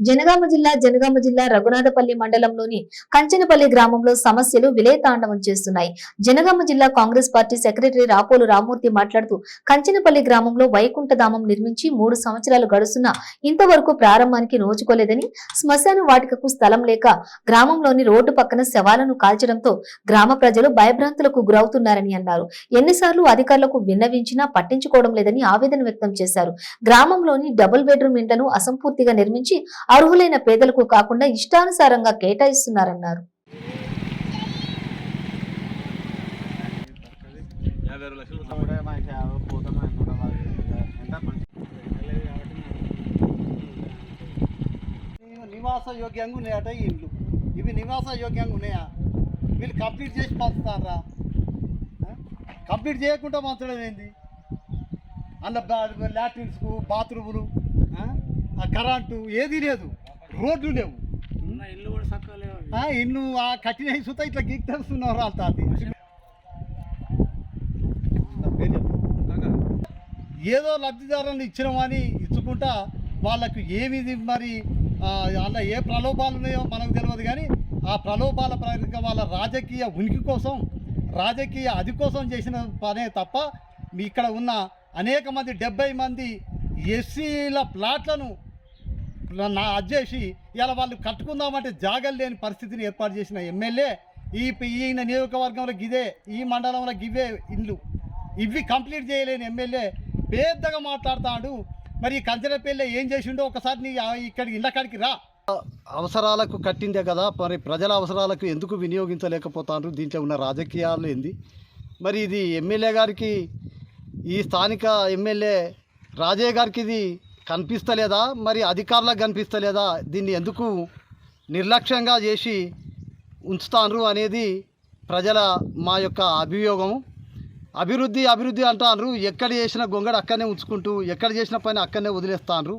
జనగామ జిల్లా జనగామ జిల్లా రఘునాథపల్లి మండలంలోని కంచనపల్లి గ్రామంలో సమస్యలు విలేతాండవం చేస్తున్నాయి. జనగామ జిల్లా కాంగ్రెస్ పార్టీ సెక్రటరీ రాపోలు రామూర్తి మాట్లాడుతూ కంచనపల్లి గ్రామంలో వైకుంఠధామం నిర్మించి మూడు సంవత్సరాలు గడుస్తున్నా ఇంతవరకు ప్రారంభానికి నోచుకోలేదని శ్మశాన వాటికకు స్థలం లేక గ్రామంలోని రోడ్డు పక్కన శవాలను కాల్చడంతో గ్రామ ప్రజలు భయభ్రాంతులకు గురవుతున్నారని అన్నారు. ఎన్నిసార్లు అధికారులకు విన్నవించినా పట్టించుకోవడం లేదని ఆవేదన వ్యక్తం చేశారు. గ్రామంలోని డబుల్ బెడ్రూమ్ ఇండ్లను అసంపూర్తిగా నిర్మించి అర్హులైన పేదలకు కాకుండా ఇష్టానుసారంగా కేటాయిస్తున్నారన్నారు. మంచి నివాస యోగ్యంగా ఉన్నాయట ఈ ఇండ్లు ఇవి నివాస యోగ్యంగా ఉన్నాయా? వీళ్ళు కంప్లీట్ చేసి పంచుతారా? కంప్లీట్ చేయకుండా పంచడం ఏంది? అన్న లాట్రిన్స్కు బాత్రూములు కరెంటు ఏది లేదు. రోడ్లు లేవు. ఆ, ఇల్లు ఆ కట్టిన సుతా ఇట్లా గీక్ తెలుస్తున్నారు వాళ్ళ తాతి. ఏదో లబ్ధిదారులను ఇచ్చినామని ఇచ్చుకుంటా వాళ్ళకు ఏమిది మరి ఆ, అందులో ఏ ప్రలోభాలు ఉన్నాయో మనకు తెలియదు కానీ ఆ ప్రలోభాల ప్రకారంగా వాళ్ళ రాజకీయ ఉనికి కోసం రాజకీయ అది కోసం చేసిన పనే తప్ప మీ ఇక్కడ ఉన్న అనేక మంది డెబ్బై మంది ఎస్సీల ప్లాట్లను నా అజ్జేసి ఇలా వాళ్ళు కట్టుకుందామంటే జాగలు లేని పరిస్థితిని ఏర్పాటు చేసిన ఎమ్మెల్యే ఈ ఈయన నియోజకవర్గంలో గిదే ఈ మండలంలో గివే ఇండ్లు. ఇవి కంప్లీట్ చేయలేని ఎమ్మెల్యే పెద్దగా మాట్లాడుతాడు. మరి ఈ కంచరపల్లి ఏం చేసిండో ఒకసారి నీ ఇక్కడికి ఇళ్ళకాడికి రా. అవసరాలకు కట్టిందే కదా మరి ప్రజల అవసరాలకు ఎందుకు వినియోగించలేకపోతారు దీంట్లో ఉన్న రాజకీయాలు ఏంది? మరి ఇది ఎమ్మెల్యే గారికి ఈ స్థానిక ఎమ్మెల్యే రాజయ్య గారికి ఇది కనిపిస్తలేదా? మరి అధికారులకు కనిపిస్తలేదా? దీన్ని ఎందుకు నిర్లక్ష్యంగా చేసి ఉంచుతారు అనేది ప్రజల మా యొక్క అభియోగము అభివృద్ధి అభివృద్ధి అంటారు ఎక్కడ చేసిన గొంగడు అక్కడనే ఉంచుకుంటూ ఎక్కడ చేసిన పని అక్కడనే వదిలేస్తాండ్రు